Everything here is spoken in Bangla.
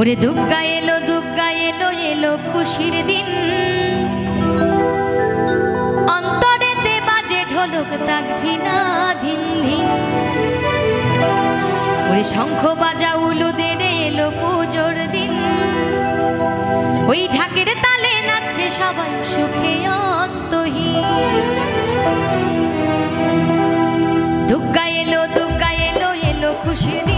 ওরে দুগ্গা এলো দুগ্গা এলো এলো খুশির দিন। অন্তরেতে বাজে ঢোলক, তাক ধিনা ধিন ধিন। ওরে শঙ্খ বাজা উলুদের এলো পুজোর দিন। ওই ঢাকের তালে নাচছে সবাই সুখে অন্তহীন। দুগ্গা এলো দুগ্গা এলো এলো খুশির দিন।